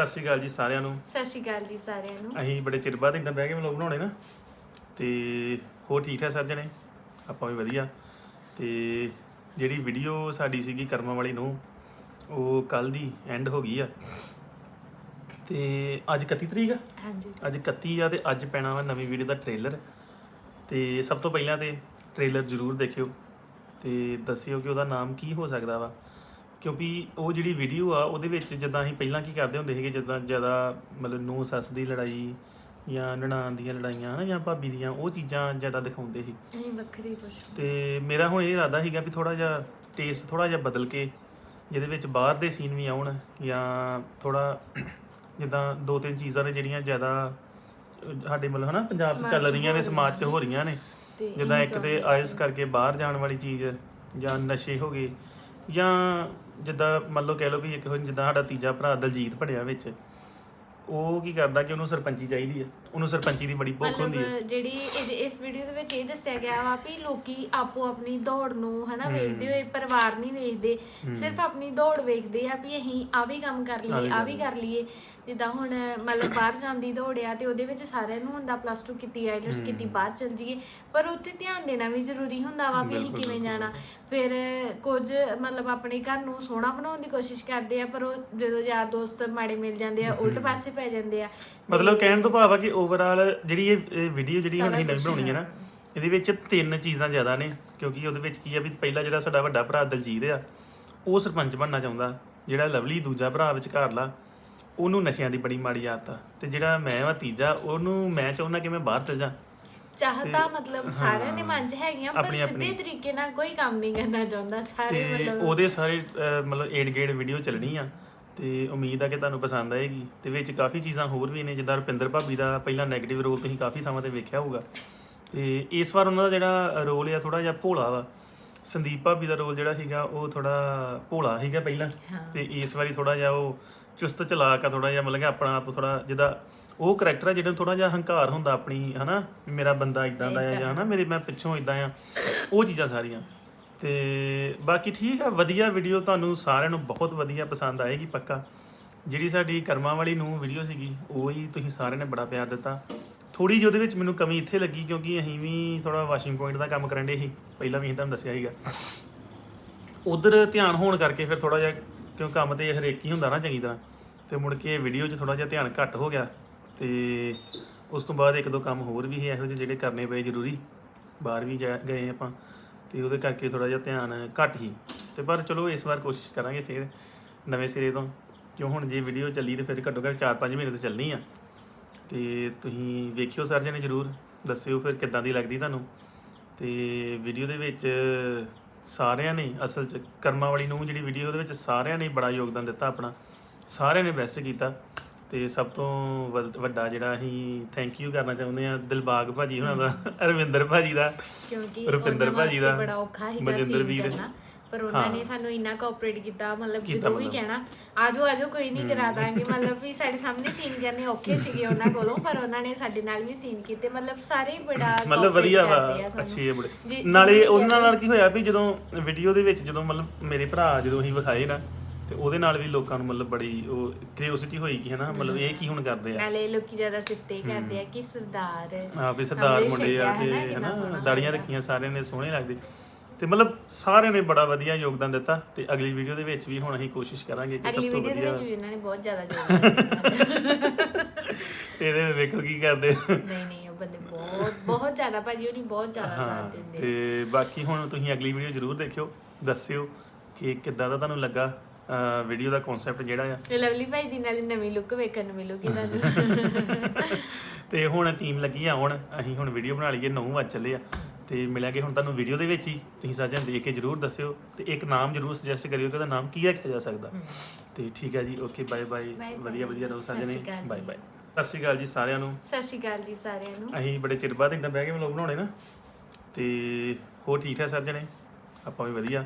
ਸਤਿ ਸ਼੍ਰੀ ਅਕਾਲ ਜੀ ਸਾਰਿਆਂ ਨੂੰ। ਸਤਿ ਸ਼੍ਰੀ ਅਕਾਲ ਜੀ ਸਾਰਿਆਂ ਨੂੰ। ਅਸੀਂ ਬੜੇ ਚਿਰ ਬਾਅਦ ਇਦਾਂ ਬਹਿ ਕੇ ਵਲੋਗ ਬਣਾਉਣੇ ਨਾ ਤੇ ਹੋਰ ਠੀਕ ਠਾਕ ਸਰ ਜਣੇ? ਆਪਾਂ ਵੀ ਵਧੀਆ। ਤੇ ਜਿਹੜੀ ਵੀਡੀਓ ਸਾਡੀ ਸੀਗੀ ਕਰਮਾਂ ਵਾਲੀ ਨੂੰ ਉਹ ਕੱਲ ਦੀ ਐਂਡ ਹੋ ਗਈ ਆ। ਤੇ ਅੱਜ 31 ਤਰੀਕ ਆ? ਹਾਂਜੀ। ਅੱਜ 31 ਆ ਤੇ ਅੱਜ ਪੈਣਾ ਵਾ ਨਵੀਂ ਵੀਡੀਓ ਦਾ ਟ੍ਰੇਲਰ ਤੇ ਸਭ ਤੋਂ ਪਹਿਲਾਂ ਤੇ ਟ੍ਰੇਲਰ ਜ਼ਰੂਰ ਦੇਖਿਓ। ਤੇ ਦੱਸਿਓ ਕਿ ਉਹਦਾ ਨਾਮ ਕੀ ਹੋ ਸਕਦਾ ਵਾ। ਕਿਉਂਕਿ ਉਹ ਜਿਹੜੀ ਵੀਡੀਓ ਆ ਉਹਦੇ ਵਿੱਚ ਜਿੱਦਾਂ ਅਸੀਂ ਪਹਿਲਾਂ ਕੀ ਕਰਦੇ ਹੁੰਦੇ ਸੀਗੇ ਜਿੱਦਾਂ ਜ਼ਿਆਦਾ ਮਤਲਬ ਨੂੰ ਸੱਸ ਦੀ ਲੜਾਈ ਜਾਂ ਨਨਾਣ ਦੀਆਂ ਲੜਾਈਆਂ ਹਨਾ ਜਾਂ ਭਾਬੀ ਦੀਆਂ ਉਹ ਚੀਜ਼ਾਂ ਜ਼ਿਆਦਾ ਦਿਖਾਉਂਦੇ ਸੀ। ਅਸੀਂ ਵੱਖਰੀ ਕੁਛ ਤੇ ਮੇਰਾ ਹੁਣ ਇਹ ਇਰਾਦਾ ਸੀਗਾ ਵੀ ਥੋੜਾ ਜਿਹਾ ਟੇਸਟ ਥੋੜਾ ਜਿਹਾ ਬਦਲ ਕੇ ਜਿਹਦੇ ਵਿੱਚ ਬਾਹਰ ਦੇ ਸੀਨ ਵੀ ਆਉਣ ਜਾਂ ਥੋੜਾ ਜਿੱਦਾਂ ਦੋ ਤਿੰਨ ਚੀਜ਼ਾਂ ਨੇ ਜਿਹੜੀਆਂ ਜ਼ਿਆਦਾ ਸਾਡੇ ਮਤਲਬ ਹਨਾ ਪੰਜਾਬ 'ਚ ਚੱਲ ਰਹੀਆਂ ਨੇ ਸਮਾਜ 'ਚ ਹੋ ਰਹੀਆਂ ਨੇ। ਜਿੱਦਾਂ ਇੱਕ ਤੇ ਆਇਲਸ ਕਰਕੇ ਬਾਹਰ ਜਾਣ ਵਾਲੀ ਚੀਜ਼ ਜਾਂ ਨਸ਼ੇ ਹੋ ਗਏ ਜਾਂ ਜਿੱਦਾਂ ਮੰਨ ਲਓ ਕਹਿ ਲਓ ਵੀ ਇੱਕ ਹੁਣ ਜਿੱਦਾਂ ਸਾਡਾ ਤੀਜਾ ਭਰਾ ਦਲਜੀਤ ਬਣਿਆ ਵਿੱਚ, ਉਹ ਕੀ ਕਰਦਾ ਕਿ ਉਹਨੂੰ ਸਰਪੰਚੀ ਚਾਹੀਦੀ ਹੈ ਉਹਨੂੰ ਸਰਪੰਚੀ ਦੀ ਬੜੀ ਭੁੱਖ ਹੁੰਦੀ ਹੈ। ਮਤਲਬ ਜਿਹੜੀ ਇਹਦੇ- ਇਸ ਵੀਡੀਓ ਦੇ ਵਿੱਚ ਇਹ ਦੱਸਿਆ ਗਿਆ ਵਾ ਵੀ ਲੋਕੀ ਆਪੋ ਆਪਣੀ ਦੌੜ ਨੂੰ ਹਨਾ ਵੇਖਦੇ ਹੋਏ ਪਰਿਵਾਰ ਨਹੀਂ ਵੇਖਦੇ ਸਿਰਫ ਆਪਣੀ ਦੌੜ ਵੇਖਦੇ ਆ ਵੀ ਅਸੀਂ ਆ ਵੀ ਕੰਮ ਕਰ ਲਈਏ ਆ ਵੀ ਕਰ ਲਈਏ। ਜਿੱਦਾਂ ਹੁਣ ਮਤਲਬ ਬਾਹਰ ਜਾਂਦੀ ਦੌੜ ਆ ਤੇ ਉਹਦੇ ਵਿੱਚ ਸਾਰਿਆਂ ਨੂੰ ਹੁੰਦਾ ਪਲੱਸ 2 ਕੀਤੀ ਆਈਲਟਸ ਕੀਤੀ ਬਾਹਰ ਚਲ ਜੀਏ ਪਰ ਉੱਥੇ ਧਿਆਨ ਦੇਣਾ ਵੀ ਜ਼ਰੂਰੀ ਹੁੰਦਾ ਵਾ ਵੀ ਅਸੀਂ ਕਿਵੇਂ ਜਾਣਾ। ਫਿਰ ਕੁਝ ਮਤਲਬ ਆਪਣੇ ਘਰ ਨੂੰ ਸੋਹਣਾ ਬਣਾਉਣ ਦੀ ਕੋਸ਼ਿਸ਼ ਕਰਦੇ ਆ ਪਰ ਉਹ ਜਦੋਂ ਯਾਰ ਦੋਸਤ ਮਾੜੇ ਮਿਲ ਜਾਂਦੇ ਆ ਉਲਟ ਪਾਸੇ ਪੈ ਜਾਂਦੇ ਆ। ਮਤਲਬ ਕਹਿਣ ਤੋਂ ਭਾਵ ਆ ਕਿ ਓਵਰਆਲ ਜਿਹੜੀ ਇਹ ਵੀਡੀਓ ਜਿਹੜੀ ਹੁਣ ਅਸੀਂ ਨਵੀਂ ਬਣਾਉਣੀ ਹੈ ਨਾ ਇਹਦੇ ਵਿੱਚ ਤਿੰਨ ਚੀਜ਼ਾਂ ਜ਼ਿਆਦਾ ਨੇ ਕਿਉਂਕਿ ਉਹਦੇ ਵਿੱਚ ਕੀ ਆ ਵੀ ਪਹਿਲਾ ਜਿਹੜਾ ਸਾਡਾ ਵੱਡਾ ਭਰਾ ਦਲਜੀਤ ਆ ਉਹ ਸਰਪੰਚ ਬਣਨਾ ਚਾਹੁੰਦਾ ਜਿਹੜਾ ਲਵਲੀ ਦੂਜਾ ਭਰਾ ਵਿਚਕਾਰਲਾ ਉਹਨੂੰ ਨਸ਼ਿਆਂ ਦੀ ਬੜੀ ਮਾੜੀ ਆਦਤ ਆ ਤੇ ਜਿਹੜਾ ਮੈਂ ਵਾ ਤੀਜਾ ਉਹਨੂੰ ਮੈਂ ਚਾਹੁੰਦਾ ਕਿ ਮੈਂ ਬਾਹਰ ਚਲ ਜਾ। ਚਾਹਤਾ ਮਤਲਬ ਸਾਰਿਆਂ ਦੇ ਮਨ 'ਚ ਹੈਗੀਆਂ ਪਰ ਆਪਣੀ- ਸਿੱਧੇ ਤਰੀਕੇ ਨਾਲ ਕੋਈ ਕੰਮ ਨਹੀਂ ਕਰਨਾ ਚਾਹੁੰਦਾ ਸਾਰੇ ਮਤਲਬ ਉਹਦੇ ਸਾਰੇ ਮਤਲਬ ਏਡ ਗੇਡ ਵੀਡੀਓ ਚੱਲਣੀ ਆ ਤੇ ਉਮੀਦ ਆ ਕਿ ਤੁਹਾਨੂੰ ਪਸੰਦ ਆਏਗੀ। ਤੇ ਵਿੱਚ ਕਾਫੀ ਚੀਜ਼ਾਂ ਹੋਰ ਵੀ ਨੇ ਜਿੱਦਾਂ ਰੁਪਿੰਦਰ ਭਾਬੀ ਦਾ ਪਹਿਲਾਂ 네ਗੇਟਿਵ ਰੋਲ ਤੁਸੀਂ ਕਾਫੀ ਥਾਵਾਂ ਤੇ ਵੇਖਿਆ ਹੋਊਗਾ। ਤੇ ਇਸ ਵਾਰ ਉਹਨਾਂ ਦਾ ਜਿਹੜਾ ਰੋਲ ਆ ਥੋੜਾ ਜਿਹਾ ਭੋਲਾ ਵਾ। ਸੰਦੀਪ ਭਾਬੀ ਦਾ ਰੋਲ ਜਿਹੜਾ ਸੀਗਾ ਉਹ ਥੋੜਾ ਭੋਲਾ ਸੀਗਾ ਪਹਿਲਾਂ। ਤੇ ਇਸ ਵਾਰੀ ਥੋੜਾ ਜਿਹਾ ਉਹ ਚੁਸਤ ਚਲਾਕ ਆ ਥੋੜਾ ਜਿਹਾ ਮਤਲਬ ਕਿ ਆਪਣਾ ਆਪ ਥੋੜਾ ਜਿਹਦਾ ਉਹ ਕਰੈਕਟਰ ਆ ਜਿਹੜਾ ਥੋੜਾ ਜਿਹਾ ਹੰਕਾਰ ਹੁੰਦਾ ਆਪਣੀ ਹਨਾ ਮੇਰਾ ਬੰਦਾ ਇਦਾਂ ਦਾ ਆ ਜਾਂ ਹਨਾ ਮੇਰੇ ਮੈਂ ਪਿੱਛੋਂ ਇਦਾਂ ਆ। ਉਹ ਚੀਜ਼ਾਂ ਸਾਰੀਆਂ। ਤੇ ਬਾਕੀ ਠੀਕ ਆ, ਵਧੀਆ ਵੀਡੀਓ ਤੁਹਾਨੂੰ ਸਾਰਿਆਂ ਨੂੰ ਬਹੁਤ ਵਧੀਆ ਪਸੰਦ ਆਏਗੀ ਪੱਕਾ। ਜਿਹੜੀ ਸਾਡੀ ਕਰਮਾਂ ਵਾਲੀ ਨੂੰ ਵੀਡੀਓ ਸੀਗੀ, ਉਹ ਹੀ ਤੁਸੀਂ ਸਾਰਿਆਂ ਨੇ ਬੜਾ ਪਿਆਰ ਦਿੱਤਾ। ਥੋੜੀ ਜਿਹੀ ਉਹਦੇ ਵਿੱਚ ਮੈਨੂੰ ਕਮੀ ਇੱਥੇ ਲੱਗੀ ਕਿਉਂਕਿ ਅਸੀਂ ਵੀ ਥੋੜਾ ਵਾਸ਼ਿੰਗ ਪੁਆਇੰਟ ਦਾ ਕੰਮ ਕਰਨ ਦੇ ਸੀ, ਪਹਿਲਾਂ ਵੀ ਅਸੀਂ ਤੁਹਾਨੂੰ ਦੱਸਿਆ ਸੀਗਾ। ਉਧਰ ਧਿਆਨ ਹੋਣ ਕਰਕੇ ਫਿਰ ਥੋੜਾ ਜਿਹਾ, ਕਿਉਂ ਕੰਮ ਤੇ ਹਰੇਕ ਹੀ ਹੁੰਦਾ ਨਾ ਚੰਗੀ ਤਰ੍ਹਾਂ, ਤੇ ਮੁੜ ਕੇ ਵੀਡੀਓ 'ਚ ਥੋੜਾ ਜਿਹਾ ਧਿਆਨ ਘੱਟ ਹੋ ਗਿਆ, ਤੇ ਉਸ ਤੋਂ ਬਾਅਦ ਇੱਕ ਦੋ ਕੰਮ ਹੋਰ ਵੀ ਸੀ ਇਹੋ ਜਿਹੇ ਜਿਹੜੇ ਕਰਨੇ ਪਏ ਜ਼ਰੂਰੀ, ਬਾਹਰ ਵੀ ਜਾ- ਗਏ ਆਪਾਂ। ਤੇ ਉਹਦੇ ਕਰਕੇ ਥੋੜਾ ਜਿਹਾ ਧਿਆਨ ਘੱਟ ਹੀ। ਤੇ ਪਰ ਚਲੋ ਇਸ ਵਾਰ ਕੋਸ਼ਿਸ਼ ਕਰਾਂਗੇ ਫਿਰ ਨਵੇਂ ਸਿਰੇ ਤੋਂ। ਕਿਉਂ ਹੁਣ ਜੇ ਵੀਡੀਓ ਚੱਲੀ ਤੇ ਫਿਰ ਘੱਟੋ ਘੱਟ 4-5 ਮਹੀਨੇ ਤੇ ਚੱਲਣੀ ਆ। ਤੇ ਤੁਸੀਂ ਵੇਖਿਓ ਸਰ ਜਣੇ ਜਰੂਰ, ਦੱਸਿਓ ਫਿਰ ਕਿੱਦਾਂ ਦੀ ਲੱਗਦੀ ਤੁਹਾਨੂੰ। ਤੇ ਵੀਡੀਓ ਦੇ ਵਿੱਚ ਸਾਰਿਆਂ ਨੇ ਅਸਲ ਚ ਕਰਮਾਂ ਵਾਲੀ ਨੂੰ ਜਿਹੜੀ ਵੀਡੀਓ ਉਹਦੇ ਵਿੱਚ ਸਾਰਿਆਂ ਨੇ ਬੜਾ ਯੋਗਦਾਨ ਦਿੱਤਾ ਆਪਣਾ। ਸਾਰਿਆਂ ਨੇ ਬੈਸਟ ਕੀਤਾ। ਤੇ ਸਭ ਤੋਂ ਵੱਡਾ ਜਿਹੜਾ ਅਸੀਂ ਥੈਂਕ ਯੂ ਕਰਨਾ ਚਾਹੁੰਦੇ ਆ ਦਿਲਬਾਗ ਭਾਜੀ ਹੁਣਾਂ ਦਾ ਅਰਵਿੰਦਰ ਭਾਜੀ ਦਾ ਕਿਉਂਕਿ ਰੁਪਿੰਦਰ ਉਹਨਾਂ ਭਾਜੀ ਵਾਸਤੇ ਦਾ, ਬੜਾ ਔਖਾ ਸੀਗਾ ਮਨਜਿੰਦਰ ਸੀਨ ਵੀਰ। ਕਰਨਾ ਪਰ ਉਹਨਾਂ ਨੇ ਸਾਨੂੰ ਇੰਨਾ ਕੋਆਪਰੇਟ ਕੀਤਾ ਮਤਲਬ ਕੀਤਾ ਜਦੋਂ ਵੀ ਮਤਲਬ। ਕਹਿਣਾ ਆਜੋ ਆਜੋ ਕੋਈ ਨਹੀਂ ਕਰਾ ਦਾਂਗੇ ਮਤਲਬ ਵੀ ਸਾਡੇ ਸਾਹਮਣੇ ਸੀਨ ਕਰਨੇ ਔਖੇ ਸੀਗੇ ਉਹਨਾਂ ਕੋਲੋਂ ਪਰ ਉਹਨਾਂ ਨੇ ਸਾਡੇ ਨਾਲ ਵੀ ਸੀਨ ਕੀਤੇ ਮਤਲਬ ਸਾਰੇ ਹੀ ਬੜਾ ਮਤਲਬ cooperate ਵਧੀਆ ਵਾ ਕਰਦੇ ਆ ਸਾਨੂੰ। ਅੱਛੀ ਹੈ ਬੜੇ ਨਾਲੇ ਉਹਨਾਂ ਨਾਲ ਕੀ ਹੋਇਆ ਵੀ ਜਦੋਂ ਵੀਡੀਓ ਦੇ ਵਿੱਚ ਜਦੋਂ ਮਤਲਬ ਮੇਰੇ ਭਰਾ ਜਦੋਂ ਅਸੀਂ ਵਿਖਾਏ ਨਾ ਤੇ ਉਹਦੇ ਨਾਲ ਵੀ ਲੋਕਾਂ ਨੂੰ ਮਤਲਬ ਬੜੀ ਉਹ ਕਿਉਰਿਓਸਿਟੀ ਹੋਈ ਕਿ ਹਨਾ ਮਤਲਬ ਇਹ ਕੀ ਹੁਣ ਕਰਦੇ ਆ? ਨਾਲੇ ਲੋਕੀ ਜ਼ਿਆਦਾ ਸਿੱਤੇ ਕਰਦੇ ਆ ਕਿ ਸਰਦਾਰ ਆ ਵੀ ਸਰਦਾਰ ਮੁੰਡੇ ਆ ਹੈ ਤੇ ਹਨਾ ਦਾੜੀਆਂ ਰੱਖੀਆਂ ਸਾਰਿਆਂ ਨੇ ਸੋਹਣੇ ਲੱਗਦੇ। ਤੇ ਮਤਲਬ ਸਾਰਿਆਂ ਨੇ ਬੜਾ ਵਧੀਆ ਯੋਗਦਾਨ ਦਿੱਤਾ ਤੇ ਅਗਲੀ ਵੀਡੀਓ ਦੇ ਵਿੱਚ ਵੀ ਹੁਣ ਅਸੀਂ ਕੋਸ਼ਿਸ਼ ਕਰਾਂਗੇ ਕਿ ਅਗਲੀ ਸਭ ਤੋਂ ਵੀਡੀਓ ਦੇ ਵਧੀਆ ਵਿੱਚ ਵੀ ਉਹਨਾਂ ਨੇ ਬਹੁਤ ਜ਼ਿਆਦਾ ਜੋਰ ਇਹਦੇ ਵਿੱਚ ਵੇਖੋ ਕੀ ਕਰਦੇ ਨਹੀਂ ਨਹੀਂ ਉਹ ਬੰਦੇ ਬਹੁਤ ਬਹੁਤ ਜ਼ਿਆਦਾ ਭਾਜੀ ਉਹਨੀ ਬਹੁਤ ਜ਼ਿਆਦਾ ਸਾਥ ਦਿੰਦੇ। ਤੇ ਬਾਕੀ ਹੁਣ ਤੁਸੀਂ ਅਗਲੀ ਵੀਡੀਓ ਜ਼ਰੂਰ ਦੇਖਿਓ ਦੱਸਿਓ ਕਿ ਕਿੱਦਾਂ ਦਾ ਤੁਹਾਨੂੰ ਲੱਗਾ। ਵੀਡੀਓ ਦਾ ਕਨਸੈਪਟ ਜਿਹੜਾ ਆ। ਤੇ ਲਵਲੀ ਭਾਈ ਦੀ ਨਾਲ ਨਵੀਂ ਲੁੱਕ ਵੇਖਣ ਨੂੰ ਮਿਲੂਗੀ ਤੁਹਾਨੂੰ। ਤੇ ਹੁਣ ਟੀਮ ਲੱਗੀ ਆ ਹੁਣ ਅਸੀਂ ਹੁਣ ਵੀਡੀਓ ਬਣਾ ਲਈਏ 9 ਵਜ ਚੱਲੇ ਆ। ਤੇ ਮਿਲਾਂਗੇ ਹੁਣ ਤੁਹਾਨੂੰ ਵੀਡੀਓ ਦੇ ਵਿੱਚ ਹੀ ਤੁਸੀਂ ਸਾਰਿਆਂ ਦੇਖ ਕੇ ਜਰੂਰ ਦੱਸਿਓ। ਤੇ ਇੱਕ ਨਾਮ ਜਰੂਰ ਸੁਜੈਸਟ ਕਰਿਓ ਕਿ ਉਹਦਾ ਨਾਮ ਕੀ ਰੱਖਿਆ ਜਾ ਸਕਦਾ। ਤੇ ਠੀਕ ਹੈ ਜੀ ਓਕੇ ਬਾਏ ਬਾਏ. ਵਧੀਆ ਵਧੀਆ ਰਹੋ ਅਕਾਲ ਬਾਏ। ਬਾਏ ਸਤਿ ਸ਼੍ਰੀ ਅਕਾਲ ਜੀ ਸਾਰਿਆਂ ਨੂੰ। ਸਤਿ ਸ਼੍ਰੀ ਅਕਾਲ ਜੀ ਸਾਰਿਆਂ ਨੂੰ। ਅਸੀਂ ਬੜੇ ਚਿਰ ਬਾਅਦ ਇਦਾਂ ਬਹਿ ਕੇ ਵਲੋਗ ਬਣਾਉਣੇ ਨਾ। ਤੇ ਹੋਰ ਠੀਕ ਠਾਕ ਸਰ ਜਣੇ? ਆਪਾਂ ਵੀ ਵਧੀਆ।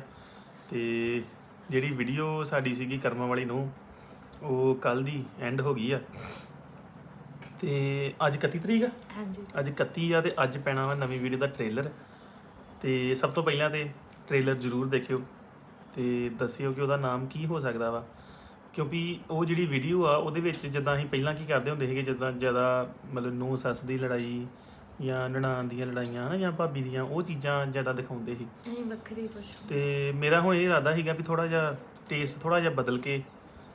ਤੇ ਜਿਹੜੀ ਵੀਡੀਓ ਸਾਡੀ ਸੀਗੀ ਕਰਮਾਂ ਵਾਲੀ ਨੂੰ ਉਹ ਕੱਲ ਦੀ ਐਂਡ ਹੋ ਗਈ ਆ। ਤੇ ਅੱਜ 31 ਤਰੀਕ ਆ? ਹਾਂਜੀ। ਅੱਜ 31 ਆ ਤੇ ਅੱਜ ਪੈਣਾ ਵਾ ਨਵੀਂ ਵੀਡੀਓ ਦਾ ਟ੍ਰੇਲਰ ਤੇ ਸਭ ਤੋਂ ਪਹਿਲਾਂ ਤੇ ਟ੍ਰੇਲਰ ਜ਼ਰੂਰ ਦੇਖਿਓ ਤੇ ਦੱਸਿਓ ਕਿ ਉਹਦਾ ਨਾਮ ਕੀ ਹੋ ਸਕਦਾ ਵਾ। ਕਿਉਂਕਿ ਉਹ ਜਿਹੜੀ ਵੀਡੀਓ ਆ ਉਹਦੇ ਵਿੱਚ ਜਿੱਦਾਂ ਅਸੀਂ ਪਹਿਲਾਂ ਕੀ ਕਰਦੇ ਹੁੰਦੇ ਸੀਗੇ ਜਿੱਦਾਂ ਜ਼ਿਆਦਾ ਮਤਲਬ ਨੂੰ ਸੱਸ ਦੀ ਲੜਾਈ ਜਾਂ ਨਨਾਣ ਦੀਆਂ ਲੜਾਈਆਂ ਹਨਾ ਜਾਂ ਭਾਬੀ ਦੀਆਂ ਉਹ ਚੀਜ਼ਾਂ ਜ਼ਿਆਦਾ ਦਿਖਾਉਂਦੇ ਸੀ। ਅਸੀਂ ਵੱਖਰੀ ਕੁਛ ਤੇ ਮੇਰਾ ਹੁਣ ਇਹ ਇਰਾਦਾ ਸੀਗਾ ਵੀ ਥੋੜਾ ਜਿਹਾ ਟੇਸਟ ਥੋੜਾ ਜਿਹਾ ਬਦਲ ਕੇ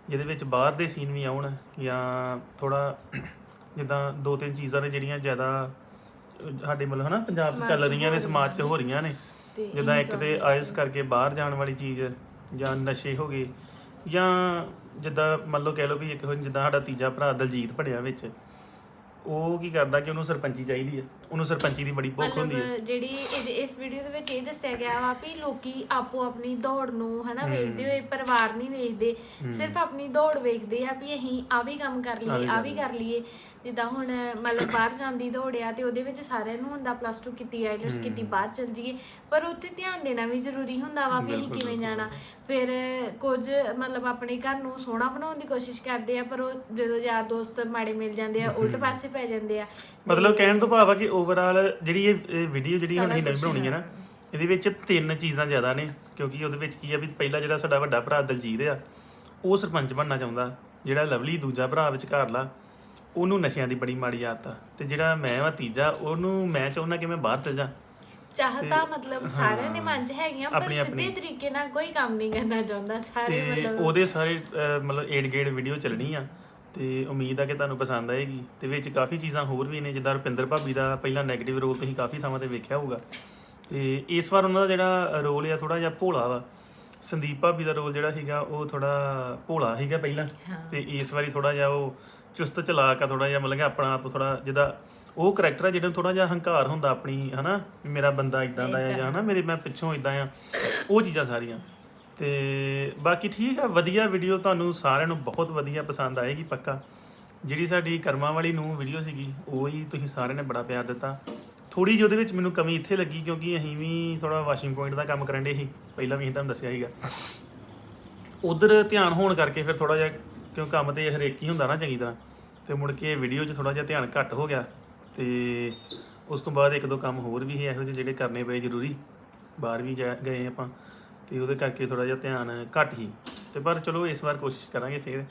ਜਿਹਦੇ ਵਿੱਚ ਬਾਹਰ ਦੇ ਸੀਨ ਵੀ ਆਉਣ ਜਾਂ ਥੋੜਾ ਜਿੱਦਾਂ ਦੋ ਤਿੰਨ ਚੀਜ਼ਾਂ ਨੇ ਜਿਹੜੀਆਂ ਜ਼ਿਆਦਾ ਅਹ, ਸਾਡੇ ਮਤਲਬ ਹਨਾ ਪੰਜਾਬ 'ਚ ਚੱਲ ਰਹੀਆਂ ਨੇ ਸਮਾਜ 'ਚ ਹੋ ਰਹੀਆਂ ਨੇ। ਤੇ ਜਿੱਦਾਂ ਇੱਕ ਤੇ ਆਇਲਸ ਕਰਕੇ ਬਾਹਰ ਜਾਣ ਵਾਲੀ ਚੀਜ਼ ਜਾਂ ਨਸ਼ੇ ਹੋ ਗਏ ਜਾਂ ਜਿੱਦਾਂ ਮੰਨ ਲਓ ਕਹਿ ਲਓ ਵੀ ਇੱਕ ਹੁਣ ਜਿੱਦਾਂ ਸਾਡਾ ਤੀਜਾ ਭਰਾ ਦਲਜੀਤ ਭੜਿਆ ਵਿੱਚ ਉਹ ਕੀ ਕਰਦਾ ਕਿ ਉਹਨੂੰ ਸਰਪੰਚੀ ਚਾਹੀਦੀ ਹੈ ਉਹਨੂੰ ਸਰਪੰਚੀ ਦੀ ਬੜੀ ਭੁੱਖ ਹੁੰਦੀ ਹੈ। ਮਤਲਬ ਜਿਹੜੀ ਇਹਦੇ- ਇਸ ਵੀਡੀਓ ਦੇ ਵਿੱਚ ਇਹ ਦੱਸਿਆ ਗਿਆ ਵਾ ਵੀ ਲੋਕੀ ਆਪੋ ਆਪਣੀ ਦੌੜ ਨੂੰ ਹਨਾ ਵੇਖਦੇ ਹੋਏ ਪਰਿਵਾਰ ਨਹੀਂ ਵੇਖਦੇ ਸਿਰਫ ਆਪਣੀ ਦੌੜ ਵੇਖਦੇ ਆ ਵੀ ਅਸੀਂ ਆ ਵੀ ਕੰਮ ਕਰ ਲਈਏ ਆ ਵੀ ਕਰ ਲਈਏ। ਜਿੱਦਾਂ ਹੁਣ ਮਤਲਬ ਬਾਹਰ ਜਾਂਦੀ ਦੌੜ ਆ ਤੇ ਉਹਦੇ ਵਿੱਚ ਸਾਰਿਆਂ ਨੂੰ ਹੁੰਦਾ ਪਲੱਸ 2 ਕੀਤੀ ਆਈਲਟਸ ਕੀਤੀ ਬਾਹਰ ਚੱਲ ਜਾਈਏ। ਪਰ ਉੱਥੇ ਧਿਆਨ ਦੇਣਾ ਵੀ ਜ਼ਰੂਰੀ ਹੁੰਦਾ ਵਾ ਵੀ ਅਸੀਂ ਕਿਵੇਂ ਜਾਣਾ। ਫਿਰ ਕੁਝ ਮਤਲਬ ਆਪਣੇ ਘਰ ਨੂੰ ਸੋਹਣਾ ਬਣਾਉਣ ਦੀ ਕੋਸ਼ਿਸ਼ ਕਰਦੇ ਆ ਪਰ ਉਹ ਜਦੋਂ ਯਾਰ ਦੋਸਤ ਮਾੜੇ ਮਿਲ ਜਾਂਦੇ ਆ ਉਲਟ ਪਾਸੇ ਪੈ ਜਾਂਦੇ ਆ। ਮਤਲਬ ਕਹਿਣ ਤੋਂ ਭਾਵ ਆ ਕਿ ਓਵਰਆਲ ਜਿਹੜੀ ਇਹ ਵੀਡੀਓ ਜਿਹੜੀ ਹੁਣ ਅਸੀਂ ਨਵੀਂ ਬਣਾਉਣੀ ਹੈ ਨਾ ਇਹਦੇ ਵਿੱਚ ਤਿੰਨ ਚੀਜ਼ਾਂ ਜ਼ਿਆਦਾ ਨੇ ਕਿਉਂਕਿ ਉਹਦੇ ਵਿੱਚ ਕੀ ਆ ਵੀ ਪਹਿਲਾ ਜਿਹੜਾ ਸਾਡਾ ਵੱਡਾ ਭਰਾ ਦਲਜੀਤ ਆ ਉਹ ਸਰਪੰਚ ਬਣਨਾ ਚਾਹੁੰਦਾ ਜਿਹੜਾ ਲਵਲੀ ਦੂਜਾ ਭਰਾ ਵਿਚਕਾਰਲਾ ਉਹਨੂੰ ਨਸ਼ਿਆਂ ਦੀ ਬੜੀ ਮਾੜੀ ਆਦਤ ਆ ਤੇ ਜਿਹੜਾ ਮੈਂ ਵਾ ਤੀਜਾ ਉਹਨੂੰ ਮੈਂ ਚਾਹੁੰਦਾ ਕਿ ਮੈਂ ਬਾਹਰ ਚਲ ਜਾ। ਚਾਹਤਾ ਮਤਲਬ ਸਾਰਿਆਂ ਦੇ ਮਨ 'ਚ ਹੈਗੀਆਂ ਪਰ ਸਿੱਧੇ ਤਰੀਕੇ ਨਾਲ ਕੋਈ ਕੰਮ ਨਹੀਂ ਕਰਨਾ ਚਾਹੁੰਦਾ ਸਾਰੇ ਮਤਲਬ ਉਹਦੇ ਸਾਰੇ ਮਤਲਬ ਏਡ ਗੇਡ ਵੀਡੀਓ ਚੱਲਣੀ ਆ। ਤੇ ਉਮੀਦ ਆ ਕਿ ਤੁਹਾਨੂੰ ਪਸੰਦ ਆਏਗੀ। ਤੇ ਵਿੱਚ ਕਾਫੀ ਚੀਜ਼ਾਂ ਹੋਰ ਵੀ ਨੇ ਜਿੱਦਾਂ ਰੁਪਿੰਦਰ ਭਾਬੀ ਦਾ ਪਹਿਲਾਂ 네ਗੇਟਿਵ ਰੋਲ ਤੁਸੀਂ ਕਾਫੀ ਥਾਵਾਂ ਤੇ ਵੇਖਿਆ ਹੋਊਗਾ। ਤੇ ਇਸ ਵਾਰ ਉਹਨਾਂ ਦਾ ਜਿਹੜਾ ਰੋਲ ਆ ਥੋੜਾ ਜਿਹਾ ਭੋਲਾ ਵਾ। ਸੰਦੀਪ ਭਾਬੀ ਦਾ ਰੋਲ ਜਿਹੜਾ ਸੀਗਾ ਉਹ ਥੋੜਾ ਭੋਲਾ ਸੀਗਾ ਪਹਿਲਾਂ। ਤੇ ਇਸ ਵਾਰੀ ਥੋੜਾ ਜਿਹਾ ਉਹ ਚੁਸਤ ਚਲਾਕ ਆ ਥੋੜਾ ਜਿਹਾ ਮਤਲਬ ਕਿ ਆਪਣਾ ਆਪ ਥੋੜਾ ਜਿਹਦਾ ਉਹ ਕਰੈਕਟਰ ਆ ਜਿਹੜਾ ਥੋੜਾ ਜਿਹਾ ਹੰਕਾਰ ਹੁੰਦਾ ਆਪਣੀ ਹਨਾ? ਮੇਰਾ ਬੰਦਾ ਇਦਾਂ ਦਾ ਆ ਜਾਂ ਹਨਾ ਮੇਰੇ ਮੈਂ ਪਿੱਛੋਂ ਇਦਾਂ ਆ। ਉਹ ਚੀਜ਼ਾਂ ਸਾਰੀਆਂ। ਤੇ ਬਾਕੀ ਠੀਕ ਆ, ਵਧੀਆ ਵੀਡੀਓ ਤੁਹਾਨੂੰ ਸਾਰਿਆਂ ਨੂੰ ਬਹੁਤ ਵਧੀਆ ਪਸੰਦ ਆਏਗੀ ਪੱਕਾ। ਜਿਹੜੀ ਸਾਡੀ ਕਰਮਾਂ ਵਾਲੀ ਨੂੰ ਵੀਡੀਓ ਸੀਗੀ, ਉਹ ਹੀ ਤੁਸੀਂ ਸਾਰਿਆਂ ਨੇ ਬੜਾ ਪਿਆਰ ਦਿੱਤਾ। ਥੋੜੀ ਜਿਹੀ ਉਹਦੇ ਵਿੱਚ ਮੈਨੂੰ ਕਮੀ ਇੱਥੇ ਲੱਗੀ, ਕਿਉਂਕਿ ਅਸੀਂ ਵੀ ਥੋੜਾ ਵਾਸ਼ਿੰਗ ਪੁਆਇੰਟ ਦਾ ਕੰਮ ਕਰਨ ਦੇ ਸੀ। ਪਹਿਲਾਂ ਵੀ ਅਸੀਂ ਤੁਹਾਨੂੰ ਦੱਸਿਆ ਸੀਗਾ। ਉਧਰ ਧਿਆਨ ਹੋਣ ਕਰਕੇ ਫਿਰ ਥੋੜਾ ਜਿਹਾ, ਕਿਉਂ ਕੰਮ ਤੇ ਹਰੇਕ ਹੀ ਹੁੰਦਾ ਨਾ ਚੰਗੀ ਤਰ੍ਹਾਂ, ਤੇ ਮੁੜ ਕੇ ਵੀਡੀਓ 'ਚ ਥੋੜਾ ਜਿਹਾ ਧਿਆਨ ਘੱਟ ਹੋ ਗਿਆ। ਤੇ ਉਸ ਤੋਂ ਬਾਅਦ ਇੱਕ ਦੋ ਕੰਮ ਹੋਰ ਵੀ ਸੀ ਇਹੋ ਜਿਹੇ ਜਿਹੜੇ ਕਰਨੇ ਪਏ ਜ਼ਰੂਰੀ। ਬਾਹਰ ਵੀ ਜਾ- ਗਏ ਆਪਾਂ। ਤੇ ਉਹਦੇ ਕਰਕੇ ਥੋੜਾ ਜਿਹਾ ਧਿਆਨ ਘੱਟ ਹੀ। ਤੇ ਪਰ ਚਲੋ ਇਸ ਵਾਰ ਕੋਸ਼ਿਸ਼ ਕਰਾਂਗੇ ਫਿਰ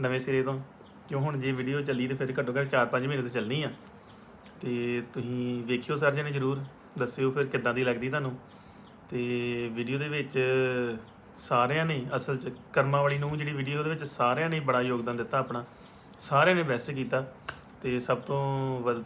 ਨਵੇਂ ਸਿਰੇ ਤੋਂ। ਕਿਉਂ ਹੁਣ ਜੇ ਵੀਡੀਓ ਚੱਲੀ ਤੇ ਫਿਰ ਘੱਟੋ ਘੱਟ 4-5 ਮਹੀਨੇ ਤੇ ਚੱਲਣੀ ਆ। ਤੇ ਤੁਸੀਂ ਵੇਖਿਓ ਸਾਰੇ ਜਣੇ ਜਰੂਰ, ਦੱਸਿਓ ਫਿਰ ਕਿੱਦਾਂ ਦੀ ਲੱਗਦੀ ਤੁਹਾਨੂੰ। ਤੇ ਵੀਡੀਓ ਦੇ ਵਿੱਚ ਸਾਰਿਆਂ ਨੇ ਅਸਲ ਚ ਕਰਮਾਂ ਵਾਲੀ ਨੂੰ ਜਿਹੜੀ ਵੀਡੀਓ ਉਹਦੇ ਵਿੱਚ ਸਾਰਿਆਂ ਨੇ ਬੜਾ ਯੋਗਦਾਨ ਦਿੱਤਾ ਆਪਣਾ। ਸਾਰਿਆਂ ਨੇ ਬੈਸਟ ਕੀਤਾ। ਤੇ ਸਭ ਤੋਂ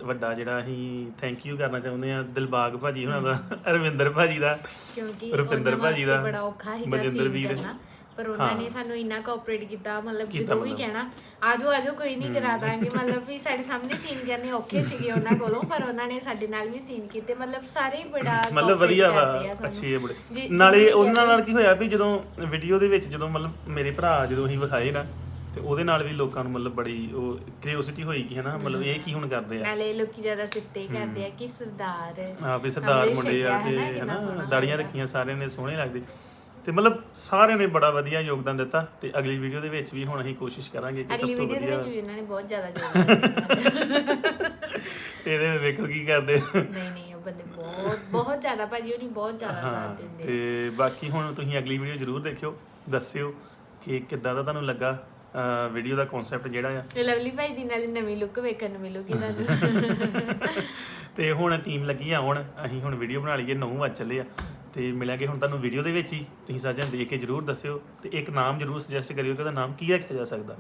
ਵੱਡਾ ਜਿਹੜਾ ਅਸੀਂ ਥੈਂਕ ਯੂ ਕਰਨਾ ਚਾਹੁੰਦੇ ਆ ਦਿਲਬਾਗ ਭਾਜੀ ਉਹਨਾਂ ਦਾ ਅਰਵਿੰਦਰ ਭਾਜੀ ਦਾ ਕਿਉਂਕਿ ਰੁਪਿੰਦਰ ਉਹਨਾਂ ਭਾਜੀ ਵਾਸਤੇ ਦਾ, ਬੜਾ ਔਖਾ ਸੀਗਾ ਮਨਜਿੰਦਰ ਸੀਨ ਵੀਰ। ਕਰਨਾ ਪਰ ਉਹਨਾਂ ਨੇ ਸਾਨੂੰ ਇੰਨਾ ਕੋਆਪਰੇਟ ਕੀਤਾ ਮਤਲਬ ਕੀਤਾ ਜਦੋਂ ਵੀ ਮਤਲਬ। ਕਹਿਣਾ ਆਜੋ ਆਜੋ ਕੋਈ ਨਹੀਂ ਕਰਾ ਦਾਂਗੇ ਮਤਲਬ ਵੀ ਸਾਡੇ ਸਾਹਮਣੇ ਸੀਨ ਕਰਨੇ ਔਖੇ ਸੀਗੇ ਉਹਨਾਂ ਕੋਲੋਂ ਪਰ ਉਹਨਾਂ ਨੇ ਸਾਡੇ ਨਾਲ ਵੀ ਸੀਨ ਕੀਤੇ ਮਤਲਬ ਸਾਰੇ ਹੀ ਬੜਾ ਮਤਲਬ cooperate ਵਧੀਆ ਵਾ ਕਰਦੇ ਆ ਸਾਨੂੰ। ਅੱਛੀ ਹੈ ਬੜੇ ਨਾਲੇ ਉਹਨਾਂ ਨਾਲ ਕੀ ਹੋਇਆ ਵੀ ਜਦੋਂ ਵੀਡੀਓ ਦੇ ਵਿੱਚ ਜਦੋਂ ਮਤਲਬ ਮੇਰੇ ਭਰਾ ਜਦੋਂ ਅਸੀਂ ਵਿਖਾਏ ਨਾ ਤੇ ਉਹਦੇ ਨਾਲ ਵੀ ਲੋਕਾਂ ਨੂੰ ਮਤਲਬ ਬੜੀ ਉਹ ਕਿਉਰਿਓਸਿਟੀ ਹੋਈ ਕਿ ਹਨਾ? ਮਤਲਬ ਇਹ ਕੀ ਹੁਣ ਕਰਦੇ ਆ? ਨਾਲੇ ਲੋਕੀ ਜ਼ਿਆਦਾ ਸਿੱਤੇ ਕਰਦੇ ਆ ਕਿ ਸਰਦਾਰ ਆ ਵੀ ਸਰਦਾਰ ਮੁੰਡੇ ਆ ਤੇ ਹਨਾ, ਦਾੜੀਆਂ ਰੱਖੀਆਂ ਸਾਰਿਆਂ ਨੇ ਸੋਹਣੇ ਲੱਗਦੇ। ਤੇ ਮਤਲਬ ਸਾਰਿਆਂ ਨੇ ਬੜਾ ਵਧੀਆ ਯੋਗਦਾਨ ਦਿੱਤਾ ਤੇ ਅਗਲੀ ਵੀਡੀਓ ਦੇ ਵਿੱਚ ਵੀ ਹੁਣ ਅਸੀਂ ਕੋਸ਼ਿਸ਼ ਕਰਾਂਗੇ ਕਿ ਅਗਲੀ ਸਭ ਤੋਂ ਵੀਡੀਓ ਦੇ ਵਧੀਆ ਵਿੱਚ ਵੀ ਉਹਨਾਂ ਨੇ ਬਹੁਤ ਜ਼ਿਆਦਾ ਜੋਰ ਇਹਦੇ ਵਿੱਚ ਵੇਖੋ ਕੀ ਕਰਦੇ ਨਹੀਂ ਨਹੀਂ ਉਹ ਬੰਦੇ ਬਹੁਤ ਬਹੁਤ ਜ਼ਿਆਦਾ ਭਾਜੀ ਉਹਨੀ ਬਹੁਤ ਜ਼ਿਆਦਾ ਸਾਥ ਦਿੰਦੇ ਤੇ ਬਾਕੀ ਹੁਣ ਤੁਸੀਂ ਅਗਲੀ ਵੀਡੀਓ ਜ਼ਰੂਰ ਦੇਖਿਓ ਦੱਸਿਓ ਕਿ ਕਿੱਦਾਂ ਦਾ ਤੁਹਾਨੂੰ ਲੱਗਾ। ਵੀਡੀਓ ਦਾ ਕਨਸੈਪਟ ਜਿਹੜਾ ਆ। ਤੇ ਲਵਲੀ ਭਾਈ ਦੀ ਨਾਲ ਨਵੀਂ ਲੁੱਕ ਵੇਖਣ ਨੂੰ ਮਿਲੂਗੀ ਤੁਹਾਨੂੰ ਤੇ ਹੁਣ ਟੀਮ ਲੱਗੀ ਆ ਹੁਣ ਅਸੀਂ ਹੁਣ ਵੀਡੀਓ ਬਣਾ ਲਈਏ 9 ਵਜ ਚੱਲੇ ਆ। ਤੇ ਮਿਲਾਂਗੇ ਹੁਣ ਤੁਹਾਨੂੰ ਵੀਡੀਓ ਦੇ ਵਿੱਚ ਹੀ ਤੁਸੀਂ ਸਾਰਿਆਂ ਦੇਖ ਕੇ ਜਰੂਰ ਦੱਸਿਓ। ਤੇ ਇੱਕ ਨਾਮ ਜਰੂਰ ਸੁਜੈਸਟ ਕਰਿਓ ਕਿ ਉਹਦਾ ਨਾਮ ਕੀ ਰੱਖਿਆ ਜਾ ਸਕਦਾ।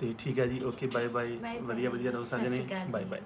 ਤੇ ਠੀਕ ਹੈ ਜੀ ਓਕੇ ਬਾਏ ਬਾਏ. ਵਧੀਆ ਵਧੀਆ ਰਹੋ ਸਾਰਿਆਂ ਨੇ। ਬਾਏ। ਬਾਏ